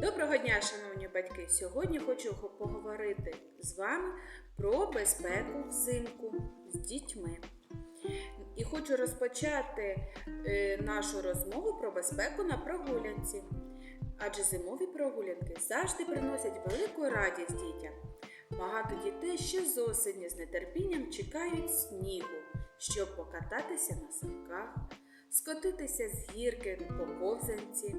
Доброго дня, шановні батьки! Сьогодні хочу поговорити з вами про безпеку взимку з дітьми. І хочу розпочати е, нашу розмову про безпеку на прогулянці. Адже зимові прогулянки завжди приносять велику радість дітям. Багато дітей ще з осені з нетерпінням чекають снігу, щоб покататися на санках, скотитися з гірки по ковзанці,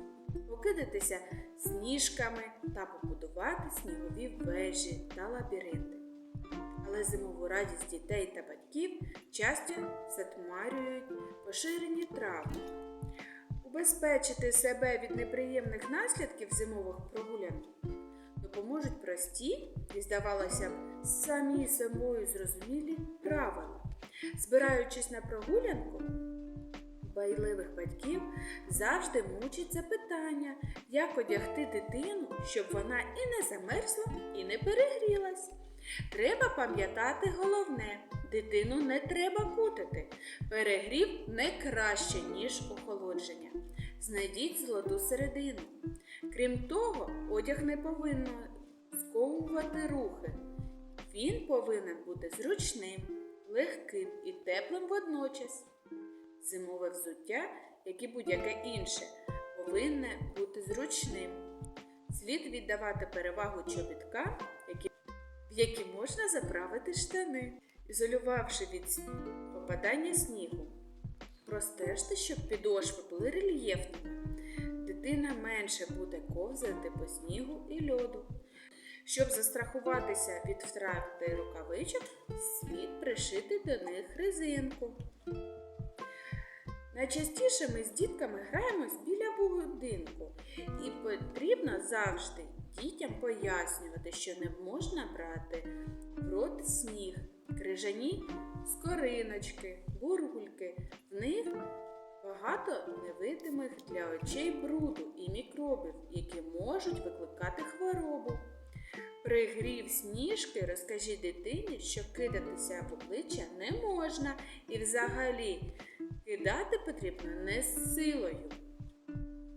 покидатися сніжками та побудувати снігові вежі та лабіринти. Але зимову радість дітей та батьків часто затмарюють поширені травми. Убезпечити себе від неприємних наслідків зимових прогулянок допоможуть прості і, здавалося б, самі собою зрозумілі правила. Збираючись на прогулянку, байливих батьків завжди мучиться питання, як одягти дитину, щоб вона і не замерзла, і не перегрілась. Треба пам'ятати головне: дитину не треба кутати. Перегрів не краще, ніж охолодження. Знайдіть золоту середину. Крім того, одяг не повинен сковувати рухи. Він повинен бути зручним, легким і теплим водночас. Зимове взуття, як і будь-яке інше, повинне бути зручним. Слід віддавати перевагу чобіткам, які, в які можна заправити штани, ізолювавши від попадання снігу. Простежте, щоб підошви були рельєфними. Дитина менше буде ковзати по снігу і льоду. Щоб застрахуватися від втрати рукавичок, слід пришити до них резинку. Найчастіше ми з дітками граємось біля будинку, і потрібно завжди дітям пояснювати, що не можна брати в рот сніг, крижані скориночки, бургульки. В них багато невидимих для очей бруду і мікробів, які можуть викликати хворобу. Пригрів сніжки, розкажіть дитині, що кидатися в обличчя не можна і взагалі кидати потрібно не з силою.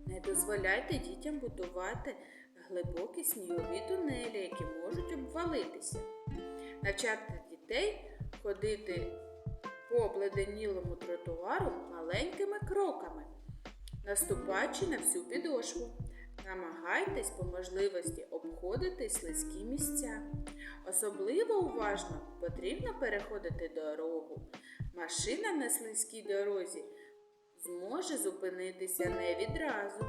Не дозволяйте дітям будувати глибокі снігові тунелі, які можуть обвалитися. Навчати дітей ходити по обледенілому тротуару маленькими кроками, наступаючи на всю підошву. Намагайтесь по можливості обходити слизькі місця. Особливо уважно потрібно переходити дорогу. Машина на слизькій дорозі зможе зупинитися не відразу.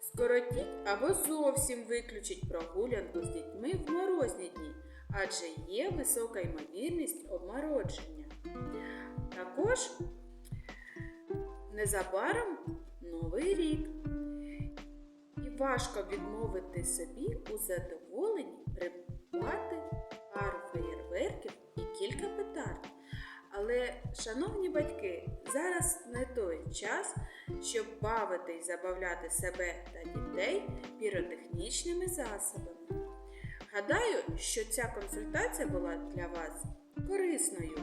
Скоротіть або зовсім виключіть прогулянку з дітьми в морозні дні, адже є висока ймовірність обмородження. Також незабаром Новий рік. І важко відмовити собі у задоволенні придбати пару феєрверків і кілька петард. Але, шановні батьки, зараз не той час, щоб бавити і забавляти себе та дітей піротехнічними засобами. Гадаю, що ця консультація була для вас корисною.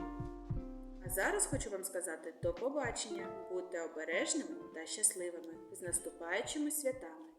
А зараз хочу вам сказати до побачення. Будьте обережними та щасливими з наступаючими святами!